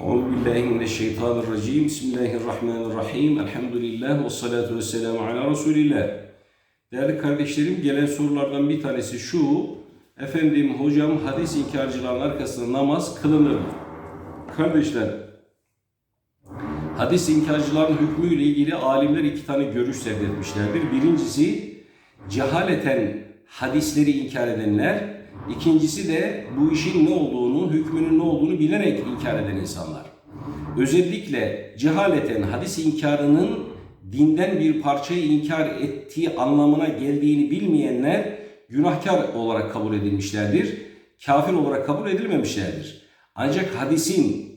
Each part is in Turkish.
Euzu billahi mineşşeytanirracim. Bismillahirrahmanirrahim. Elhamdülillah ve salatu vesselamu ala Resulillah. Değerli kardeşlerim gelen sorulardan bir tanesi şu. Efendim hocam hadis inkarcıların arkasında namaz kılınır mı? Kardeşler hadis inkarcıların hükmüyle ilgili alimler iki tane görüş sevdetmişlerdir. Birincisi cehaleten hadisleri inkar edenler İkincisi de bu işin ne olduğunu, hükmünün ne olduğunu bilerek inkar eden insanlar. Özellikle cehaleten hadis inkarının dinden bir parçayı inkar ettiği anlamına geldiğini bilmeyenler günahkar olarak kabul edilmişlerdir. Kafir olarak kabul edilmemişlerdir. Ancak hadisin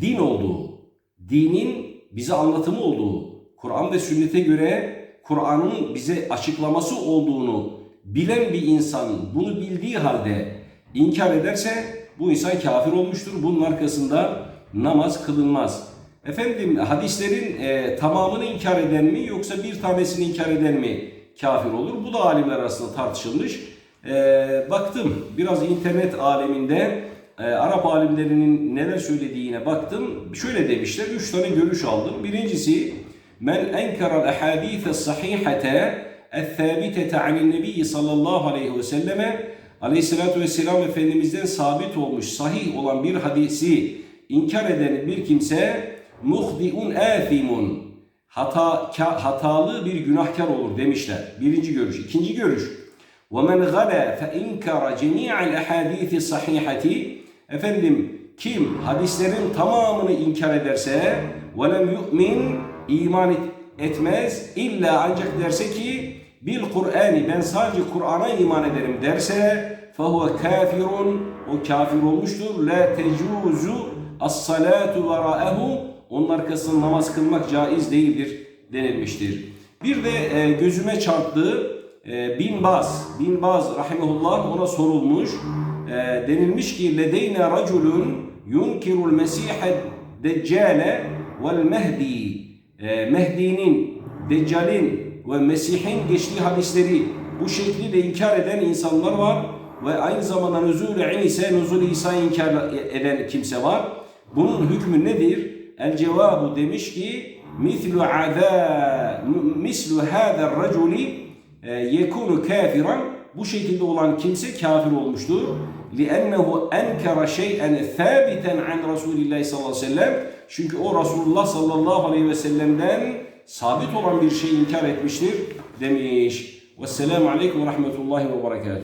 din olduğu, dinin bize anlatımı olduğu, Kur'an ve sünnete göre Kur'an'ın bize açıklaması olduğunu bilen bir insan bunu bildiği halde inkar ederse bu insan kafir olmuştur. Bunun arkasında namaz kılınmaz. Efendim hadislerin e, tamamını inkar eden mi yoksa bir tanesini inkar eden mi kafir olur? Bu da alimler arasında tartışılmış. E, baktım biraz internet aleminde e, Arap alimlerinin neler söylediğine baktım. Şöyle demişler, üç tane görüş aldım. Birincisi, men enkeral ehadîfe sahihete el-thâbitete anil nebiyyi sallallahu aleyhi ve selleme aleyhissalatü vesselam Efendimiz'den sabit olmuş, sahih olan bir hadisi inkar eden bir kimse muhdiun âthimun hata, hatalı bir günahkar olur demişler. Birinci görüş. İkinci görüş. وَمَنْ غَلَى فَاِنْكَرَ جَمِيعَ الْاَحَادِيثِ الصَّحِيحَةِ Efendim kim hadislerin tamamını inkar ederse وَلَمْ يُؤْمِنْ iman etmez illa ancak derse ki bil Kur'an'ı ben sadece Kur'an'a iman ederim derse فَهُوَ kafirun o kafir olmuştur. La tecuzu as-salatu veraehu onun arkasında namaz kılmak caiz değildir denilmiştir. Bir de e, gözüme çarptı e, Bin Baz, Bin Baz rahimehullah ona sorulmuş. E, denilmiş ki ledeyne raculun yunkirul mesihe deccale vel mehdi. E, Mehdi'nin, Deccal'in ve Mesih'in geçtiği hadisleri bu şekliyle inkar eden insanlar var ve aynı zamanda nüzul-i İsa, nüzul İsa'yı inkar eden kimse var. Bunun hükmü nedir? El cevabu demiş ki mislu ada mislu hada raculi yekunu kafiran bu şekilde olan kimse kafir olmuştur. لِأَنَّهُ اَنْكَرَ شَيْئًا ثَابِتًا عَنْ رَسُولِ اللّٰهِ sallallahu aleyhi ve sellem çünkü o Resulullah sallallahu aleyhi ve sellem'den sabit olan bir şeyi inkar etmiştir demiş. Vesselamu aleyküm ve rahmetullahi ve berekatuhu.